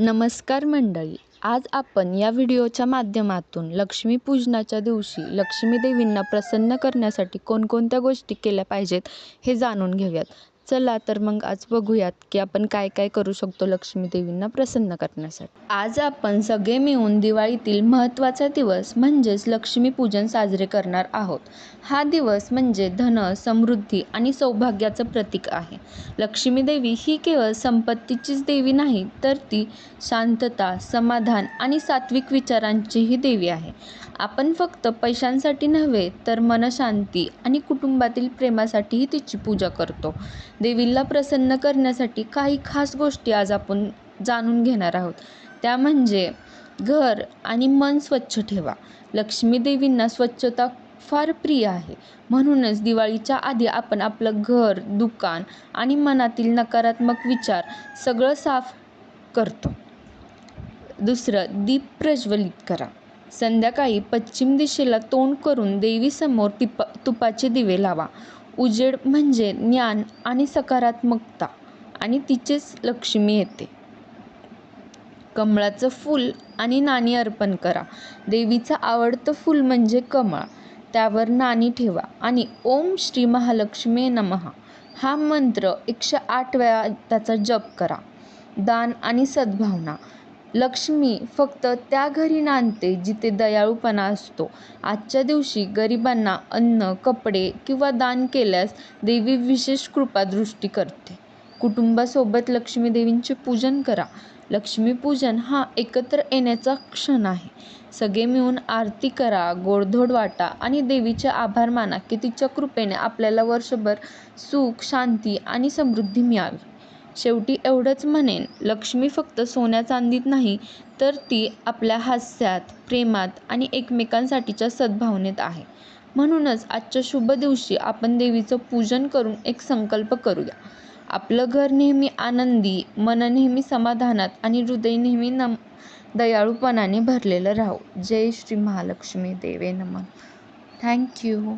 नमस्कार मंडळी आज आपण या व्हिडिओच्या माध्यमातून लक्ष्मीपूजनाच्या दिवशी लक्ष्मी देवींना प्रसन्न करण्यासाठी कोणकोणत्या गोष्टी केल्या पाहिजेत हे जाणून घेऊयात. चला तर मग आज बघूयात की आपण काय काय करू शकतो लक्ष्मी देवींना प्रसन्न करण्यासाठी. आज आपण सगळे मिळून दिवाळीतील महत्त्वाचा दिवस म्हणजेच लक्ष्मीपूजन साजरे करणार आहोत. हा दिवस म्हणजे धन समृद्धी आणि सौभाग्याचं प्रतीक आहे. लक्ष्मी देवी ही केवळ संपत्तीचीच देवी नाही तर ती शांतता समाधान आणि सात्विक विचारांचीही देवी आहे. आपण फक्त पैशांसाठी नव्हे तर मनशांती आणि कुटुंबातील प्रेमासाठीही तिची पूजा करतो. देवीला प्रसन्न करण्यासाठी काही खास गोष्टी आज आपण जाणून घेणार आहोत. त्या म्हणजे घर आणि मन स्वच्छ ठेवा. लक्ष्मी देवींना स्वच्छता फार प्रिय आहे. म्हणूनच दिवाळीच्या आधी आपण आपलं घर दुकान आणि मनातील नकारात्मक विचार सगळं साफ करतो. दुसरं दीप प्रज्वलित करा. संध्याकाळी पश्चिम दिशेला तोंड करून देवीसमोर तिप तुपाचे दिवे लावा. उजेड म्हणजे ज्ञान आणि सकारात्मकता आणि तिचेच लक्ष्मी येते. कमळाचं फूल आणि नाणी अर्पण करा. देवीचं आवडतं फूल म्हणजे कमळ. त्यावर नाणी ठेवा आणि ओम श्री महालक्ष्मी नमः. हा मंत्र एकशे आठ वेळा त्याचा जप करा. दान आणि सद्भावना. लक्ष्मी फक्त त्या घरी नांदते जिथे दयाळूपणा असतो. आजच्या दिवशी गरिबांना अन्न कपडे किंवा दान केल्यास देवी विशेष कृपादृष्टी करते. कुटुंबासोबत लक्ष्मी देवींचे पूजन करा. लक्ष्मीपूजन हा एकत्र येण्याचा क्षण आहे. सगळे मिळून आरती करा गोडधोड वाटा आणि देवीचे आभार माना की तिच्या कृपेने आपल्याला वर्षभर सुख शांती आणि समृद्धी मिळावी. शेवटी एवढंच म्हणेन लक्ष्मी फक्त सोन्या चांदीत नाही तर ती आपल्या हास्यात प्रेमात आणि एकमेकांसाठीच्या सद्भावनेत आहे. म्हणूनच आजच्या शुभ दिवशी आपण देवीचं पूजन करून एक संकल्प करूया. आपलं घर नेहमी आनंदी मन नेहमी समाधानात आणि हृदय नेहमी नम दयाळूपणाने भरलेलं राहो. जय श्री महालक्ष्मी देवे नमः. थँक्यू